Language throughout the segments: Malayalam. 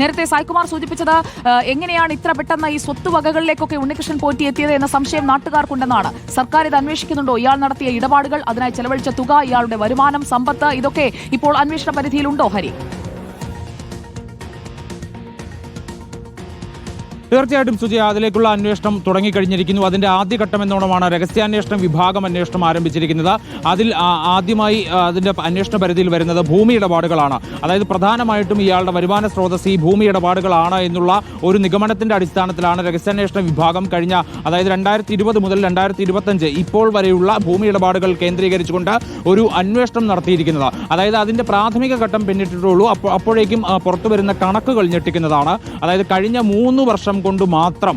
നേരത്തെ സായ്കുമാർ സൂചിപ്പിച്ചത് എങ്ങനെയാണ് ഇത്ര പെട്ടെന്ന് ഈ സ്വത്തുവകകളിലേക്കൊക്കെ ഉണ്ണികൃഷ്ണൻ പോറ്റി എത്തിയത് എന്ന സംശയം നാട്ടുകാർക്കുണ്ടെന്നാണ്. സർക്കാർ ഇത് അന്വേഷിക്കുന്നുണ്ടോ? ഇയാൾ നടത്തിയ ഇടപാടുകൾ അതിനായി ചെലവഴിച്ച തുക ഇയാളുടെ വരുമാനം സമ്പത്ത് ഇതൊക്കെ ഇപ്പോൾ അന്വേഷണ പരിധിയിലുണ്ടോ ഹരി? തീർച്ചയായിട്ടും സുജയ അതിലേക്കുള്ള അന്വേഷണം തുടങ്ങിക്കഴിഞ്ഞിരിക്കുന്നു. അതിന്റെ ആദ്യഘട്ടം എന്നോണമാണ് രഹസ്യാന്വേഷണം വിഭാഗം അന്വേഷണം ആരംഭിച്ചിരിക്കുന്നത്. അതിൽ ആദ്യമായി അതിന്റെ അന്വേഷണ പരിധിയിൽ വരുന്നത് ഭൂമി ഇടപാടുകളാണ്. അതായത് പ്രധാനമായിട്ടും ഇയാളുടെ വരുമാന സ്രോതസ് ഈ ഭൂമി ഇടപാടുകളാണ് എന്നുള്ള ഒരു നിഗമനത്തിന്റെ അടിസ്ഥാനത്തിലാണ് രഹസ്യാന്വേഷണ വിഭാഗം കഴിഞ്ഞ അതായത് രണ്ടായിരത്തി ഇരുപത് മുതൽ രണ്ടായിരത്തി ഇരുപത്തഞ്ച് ഇപ്പോൾ വരെയുള്ള ഭൂമി ഇടപാടുകൾ കേന്ദ്രീകരിച്ചുകൊണ്ട് ഒരു അന്വേഷണം നടത്തിയിരിക്കുന്നത്. അതായത് അതിന്റെ പ്രാഥമിക ഘട്ടം പിന്നിട്ടിട്ടുള്ളൂ. അപ്പോഴേക്കും പുറത്തു വരുന്ന കണക്കുകൾ ഞെട്ടിക്കുന്നതാണ്. അതായത് കഴിഞ്ഞ മൂന്ന് വർഷം കൊണ്ട് മാത്രം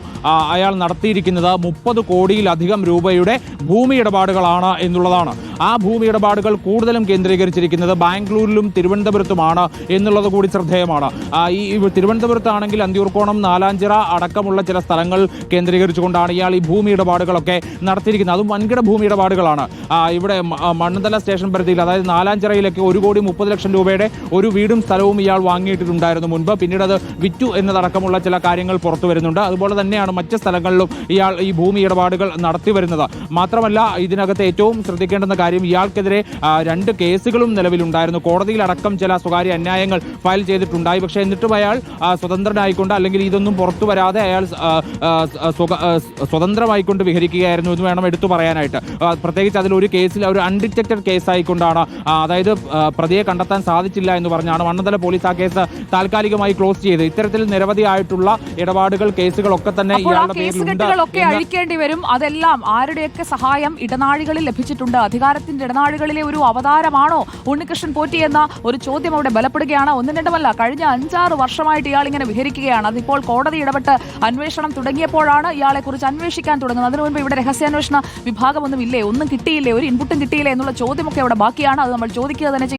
അയാൾ നടത്തിയിരിക്കുന്നത് മുപ്പത് കോടിയിലധികം രൂപയുടെ ഭൂമി ഇടപാടുകളാണ് എന്നുള്ളതാണ്. ആ ഭൂമി ഇടപാടുകൾ കൂടുതലും കേന്ദ്രീകരിച്ചിരിക്കുന്നത് ബാംഗ്ലൂരിലും തിരുവനന്തപുരത്തുമാണ് എന്നുള്ളത് കൂടി ശ്രദ്ധേയമാണ്. ഈ തിരുവനന്തപുരത്താണെങ്കിൽ അന്തിയൂർക്കോണം നാലാഞ്ചിറ അടക്കമുള്ള ചില സ്ഥലങ്ങൾ കേന്ദ്രീകരിച്ചുകൊണ്ടാണ് ഇയാൾ ഈ ഭൂമി ഇടപാടുകളൊക്കെ നടത്തിയിരിക്കുന്നത്. അതും വൻകിട ഭൂമി ഇടപാടുകളാണ് ഇവിടെ മണ്ണന്തല സ്റ്റേഷൻ പരിധിയിൽ അതായത് നാലാഞ്ചിറയിലൊക്കെ ഒരു കോടി മുപ്പത് ലക്ഷം രൂപയുടെ ഒരു വീടും സ്ഥലവും ഇയാൾ വാങ്ങിയിട്ടുണ്ടായിരുന്നു മുൻപ്. പിന്നീട് അത് വിറ്റു എന്നതടക്കമുള്ള ചില കാര്യങ്ങൾ പുറത്തു വരുന്നുണ്ട്. അതുപോലെ തന്നെയാണ് മറ്റ് സ്ഥലങ്ങളിലും ഇയാൾ ഈ ഭൂമി ഇടപാടുകൾ നടത്തി വരുന്നത്. മാത്രമല്ല ഇതിനകത്ത് ഏറ്റവും ശ്രദ്ധിക്കേണ്ടുന്ന കാര്യം ഇയാൾക്കെതിരെ രണ്ട് കേസുകളും നിലവിലുണ്ടായിരുന്നു. കോടതിയിലടക്കം ചില സ്വകാര്യ അന്യായങ്ങൾ ഫയൽ ചെയ്തിട്ടുണ്ടായി. പക്ഷേ എന്നിട്ടും അയാൾ സ്വതന്ത്രനായിക്കൊണ്ട് അല്ലെങ്കിൽ ഇതൊന്നും പുറത്തു വരാതെ അയാൾ സ്വതന്ത്രമായിക്കൊണ്ട് വിഹരിക്കുകയായിരുന്നു എന്ന് വേണം എടുത്തു പറയാനായിട്ട്. പ്രത്യേകിച്ച് അതിൽ ഒരു കേസിൽ ഒരു അൺഡിറ്റക്റ്റഡ് കേസായിക്കൊണ്ടാണ് അതായത് പ്രതിയെ കണ്ടെത്താൻ സാധിച്ചില്ല എന്ന് പറഞ്ഞാണ്. മണ്ണന്തല പോലീസ് ആ കേസ് താൽക്കാലികമായി ക്ലോസ് ചെയ്ത് ഇത്തരത്തിൽ നിരവധിയായിട്ടുള്ള ഇടപാടുകൾ കേസുകളൊക്കെ തന്നെ കേസുകെട്ടുകളൊക്കെ അഴിക്കേണ്ടി വരും. അതെല്ലാം ആരുടെയൊക്കെ സഹായം ഇടനാഴികളിൽ ലഭിച്ചിട്ടുണ്ട്? അധികാരത്തിന്റെ ഇടനാഴികളിലെ ഒരു അവതാരമാണോ ഉണ്ണികൃഷ്ണൻ പോറ്റി എന്ന ഒരു ചോദ്യം അവിടെ ബലപ്പെടുകയാണ്? ഒന്നും രണ്ടുമല്ല കഴിഞ്ഞ അഞ്ചാറ് വർഷമായിട്ട് ഇയാൾ ഇങ്ങനെ വിഹരിക്കുകയാണ്. അതിപ്പോൾ കോടതി ഇടപെട്ട് അന്വേഷണം തുടങ്ങിയപ്പോഴാണ് ഇയാളെ കുറിച്ച് അന്വേഷിക്കാൻ തുടങ്ങുന്നത്. അതിനു മുൻപ് ഇവിടെ രഹസ്യാന്വേഷണ വിഭാഗമൊന്നും ഇല്ലേ ഒന്നും കിട്ടിയില്ലേ? ഒരു ഇൻപുട്ടും കിട്ടിയില്ലേ? എന്നുള്ള ചോദ്യമൊക്കെ അവിടെ ബാക്കിയാണ്. അത് നമ്മൾ ചോദിക്കുക തന്നെ